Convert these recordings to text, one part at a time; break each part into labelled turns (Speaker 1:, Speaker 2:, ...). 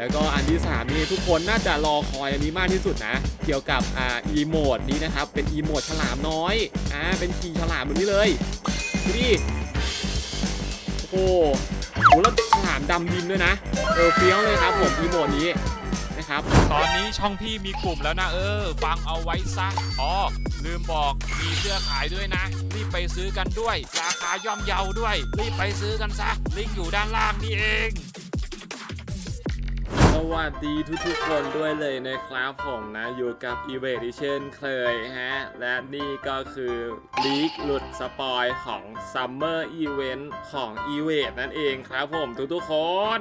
Speaker 1: แล้วก็อันที่ 3 นี่ทุกคนน่าจะรอคอยอันนี้มากที่สุดนะ เกี่ยวกับอ่าอีโมดนี้นะครับ เป็นอีโมดฉลามน้อยอ่าเป็นขี่ฉลามแบบนี้เลยดูดิโอ้โหแล้วฉลามดำดินด้วยนะเออเฟี้ยวเลยครับผมอีโมดนี้นะครับ
Speaker 2: ตอนนี้ช่องพี่มีกลุ่มแล้วนะเออฟังเอาไว้ซะอ๋อลืมบอกมีเสื้อขายด้วยนะ รีบไปซื้อกันด้วย ราคาย่อมเยาด้วย รีบไปซื้อกันซะลิงก์อยู่ด้านล่างนี่เอง
Speaker 1: วัสดีทุกๆคนด้วยเลยนะครับผมนะ อยู่กับ e v a t เช่นเคยฮะ และนี่ก็คือลีกหลุดสปอยของซัมเมอร์อีเวนต์ของ e v a t นั่นเองครับผมทุกๆคน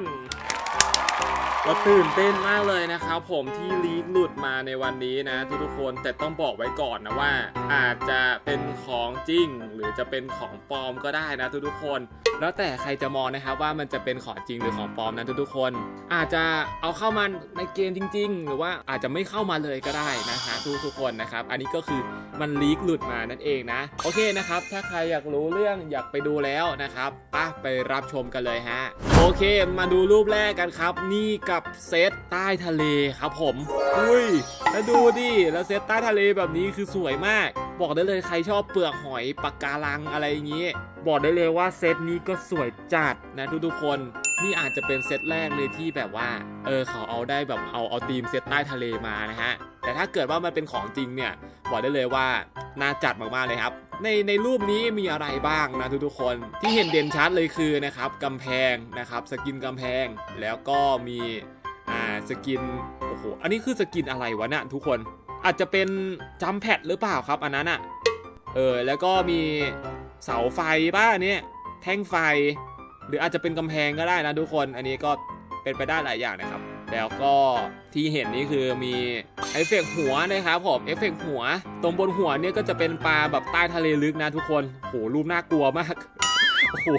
Speaker 1: ก็ตื่นเต้นมากเลยนะครับผมที่ลีกหลุดมาในวันนี้นะทุกๆคนแต่ต้องบอกไว้ก่อนนะว่า อาจจะเป็นของจริง หรือจะเป็นของปลอมก็ได้นะทุกๆคน แล้วแต่ใครจะมองนะครับว่ามันจะเป็นของจริงหรือของปลอมนะทุกๆคน อาจจะเอาเข้ามาในเกมจริง ๆ หรือว่าอาจจะไม่เข้ามาเลยก็ได้นะฮะทุกๆคนนะครับอันนี้ก็คือมันลีกหลุดมานั่นเองนะโอเคนะครับถ้าใครอยากรู้เรื่องอยากไปดูแล้วนะครับป่ะไปรับชมกันเลยฮะโอเค มาดูรูปแรกกันครับ นี่กับเซตใต้ทะเลครับผม อุ้ยแล้วดูดิแล้วเซตใต้ทะเลแบบนี้คือสวยมาก บอกได้เลยใครชอบเปลือกหอยปากการังอะไรอย่างนี้ บอกได้เลยว่าเซตนี้ก็สวยจัดนะทุกๆคนนี่อาจจะเป็นเซตแรกเลยที่แบบว่า เออเขาเอาได้แบบเอาเอาธีมเซตใต้ทะเลมานะฮะ แต่ถ้าเกิดว่ามันเป็นของจริงเนี่ยบอกได้เลยว่าน่าจัดมากๆเลยครับ ในในรูปนี้มีอะไรบ้างนะทุกๆคนที่เห็นเด่นชัดเลยคือนะครับกำแพงนะครับสกินกำแพงแล้วก็มีอ่าสกินโอ้โหอันนี้คือสกินอะไรวะเนี่ยทุกคนอาจจะเป็นจัมแพดหรือเปล่าครับอันนั้นอะเออแล้วก็มีเสาไฟบ้าเนี่ยแท่งไฟ หรืออาจจะเป็นกำแพงก็ได้นะทุกคน อันนี้ก็เป็นไปได้หลายอย่างนะครับ แล้วก็ที่เห็นนี่คือมีเอฟเฟกต์หัวนะครับผมเอฟเฟกต์หัว ตรงบนหัวเนี่ยก็จะเป็นปลาแบบใต้ทะเลลึกนะทุกคนโหรูปน่ากลัวมากโอ้โห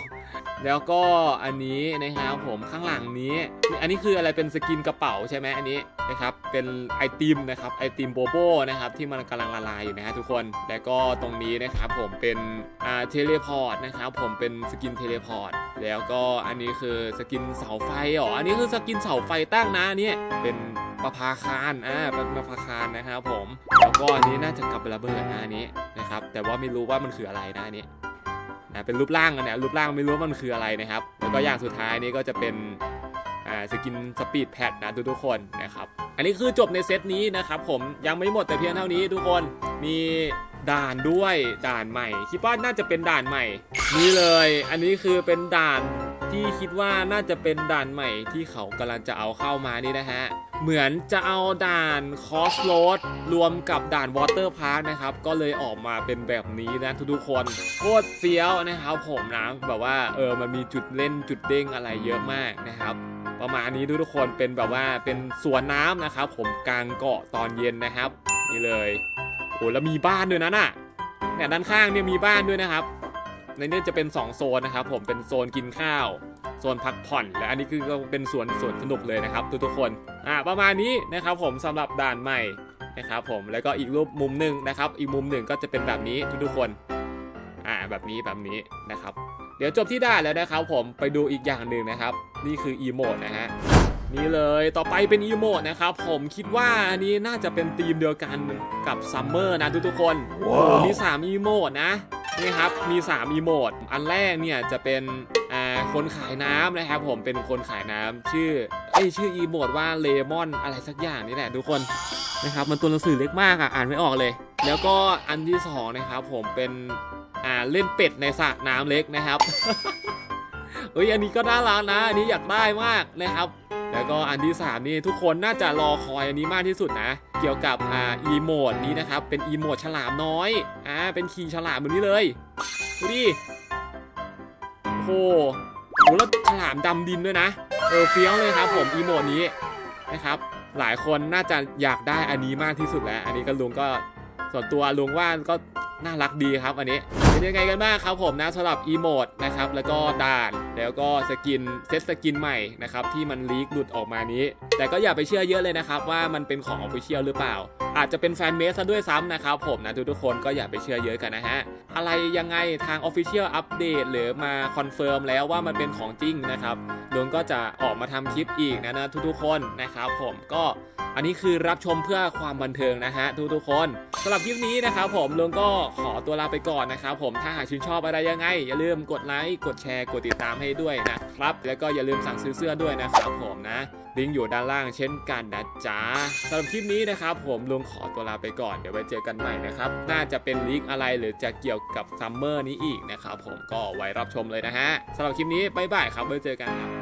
Speaker 1: แล้วก็อันนี้นะครับผมข้างหลังนี้ อันนี้คืออะไรเป็นสกินกระเป๋าใช่ไหมอันนี้นะครับเป็นไอติมนะครับไอติมโบโบนะครับที่มันกำลังละลายอยู่นะฮะทุกคนแล้วก็ตรงนี้นะครับผมเป็นอ่าเทเลพอร์ตนะครับผมเป็นสกินเทเลพอร์ตแล้วก็อันนี้คือสกินเสาไฟอ๋ออันนี้คือสกินเสาไฟตั้งนะอันเนี่ยเป็นประภาคารอ่าเป็นประภาคารนะครับผมแล้วก็อันนี้น่าจะกลับระเบิดนะอันนี้นะครับแต่ว่าไม่รู้ว่ามันคืออะไรนะอันนี้ นะเป็นรูปร่างกันเนี่ยรูปร่างไม่รู้ว่ามันคืออะไรนะครับ แล้วก็อย่างสุดท้ายนี่ก็จะเป็นอ่าสกินสปีดแพดนะทุกๆคนนะครับ อันนี้คือจบในเซตนี้นะครับ ผมยังไม่หมดแต่เพียงเท่านี้ทุกคนมีด่านด้วยด่านใหม่ คิดว่าน่าจะเป็นด่านใหม่ นี่เลย อันนี้คือเป็นด่านที่คิดว่าน่าจะเป็นด่านใหม่ที่เขากำลังจะเอาเข้ามานี่นะฮะ เหมือนจะเอาด่านคอสโรดรวมกับด่านวอเตอร์พาร์คนะครับ ก็เลยออกมาเป็นแบบนี้นะทุกๆคนโคตรเฟี้ยวนะครับผมนะแบบว่าเออมันมีจุดเล่นจุดเด้งอะไรเยอะมากนะครับ ประมาณนี้ทุกๆคนเป็นแบบว่าเป็นสวนน้ำนะครับ ผมกลางเกาะตอนเย็นนะครับ นี่เลยโอ้แล้วมีบ้านด้วยนะน่ะเนี่ยด้านข้างเนี่ยมีบ้านด้วยนะครับในนี้จะเป็น 2 โซนนะครับผมเป็นโซนกินข้าว โซนพักผ่อน และอันนี้คือก็เป็นสวนสวนสนุกเลยนะครับ ทุกๆคนอ่าประมาณนี้นะครับผมสำหรับด่านใหม่นะครับผมแล้วก็อีกรูปมุมหนึ่งนะครับ อีกมุมหนึ่งก็จะเป็นแบบนี้ทุกๆคนอ่าแบบนี้แบบนี้นะครับ เดี๋ยวจบที่ด่านแล้วนะครับ ผมไปดูอีกอย่างหนึ่งนะครับ นี่คืออีโมดนะฮะนี่เลยต่อไปเป็นอีโมดนะครับผมคิดว่าอันนี้น่าจะเป็นธีมเดียวกันกับซัมเมอร์นะทุกๆคนโอ้โหมี3อีโมดนะนี่ครับมี3อีโมดอันแรกเนี่ยจะเป็นอ่า คนขายน้ำนะครับผมเป็นคนขายน้ำชื่อเอ้ยชื่ออีโมดว่าเลมอนอะไรสักอย่างนี่แหละทุกคนนะครับมันตัวหนังสือเล็กมากอะอ่านไม่ออกเลย แล้วก็อันที่สองนะครับผมเป็นอ่าเล่นเป็ดในสระน้ำเล็กนะครับเอ้ยอันนี้ก็น่ารักนะ อันนี้อยากได้มากนะครับ แล้วก็อันที่ 3 นี่ทุกคนน่าจะรอคอยอันนี้มากที่สุดนะ เกี่ยวกับอ่าอีโมดนี้นะครับ เป็นอีโมดฉลามน้อย อ่า เป็นขี่ฉลามแบบนี้เลย ดูดิ โหโหแล้วฉลามดำดินด้วยนะ เออเฟี้ยวเลยครับผมอีโมดนี้นะครับ หลายคนน่าจะอยากได้อันนี้มากที่สุดแล้ว อันนี้ก็ลุงก็ส่วนตัวลุงว่าก็น่ารักดีครับอันนี้ เป็นยังไงกันบ้างครับผมนะสำหรับอีโมดนะครับแล้วก็ด่านแล้วก็สกินเซตสกินใหม่นะครับที่มันลีกหลุดออกมานี้ แต่ก็อย่าไปเชื่อเยอะเลยนะครับว่ามันเป็นของออฟฟิเชียลหรือเปล่า อาจจะเป็นแฟนเมสซะด้วยซ้ำนะครับผมนะทุกๆคนก็อย่าไปเชื่อเยอะกันนะฮะอะไรยังไงทาง Official อัปเดตหรือมาคอนเฟิร์มแล้วว่ามันเป็นของจริงนะครับลุงก็จะออกมาทำคลิปอีกนะนะทุกๆคนนะครับผมก็อันนี้คือรับชมเพื่อความบันเทิงนะฮะทุกๆคนสำหรับคลิปนี้นะครับผมลุงก็ขอตัวลาไปก่อนนะครับผมถ้าหากชื่นชอบอะไรยังไง อย่าลืมกดไลค์กดแชร์กดติดตามให้ด้วยนะครับ แล้วก็อย่าลืมสั่งซื้อเสื้อด้วยนะครับผมนะลิงก์อยู่ด้านล่างเช่นกันนะจ๊ะสำหรับคลิปนี้นะครับ ผมลุงขอตัวลาไปก่อนเดี๋ยวไว้เจอกันใหม่นะครับ น่าจะเป็นลิงก์อะไรหรือจะเกี่ยวกับซัมเมอร์นี้อีกนะครับผมก็ไว้รับชมเลยนะฮะสำหรับคลิปนี้บ๊ายบายครับไว้เจอกันครับ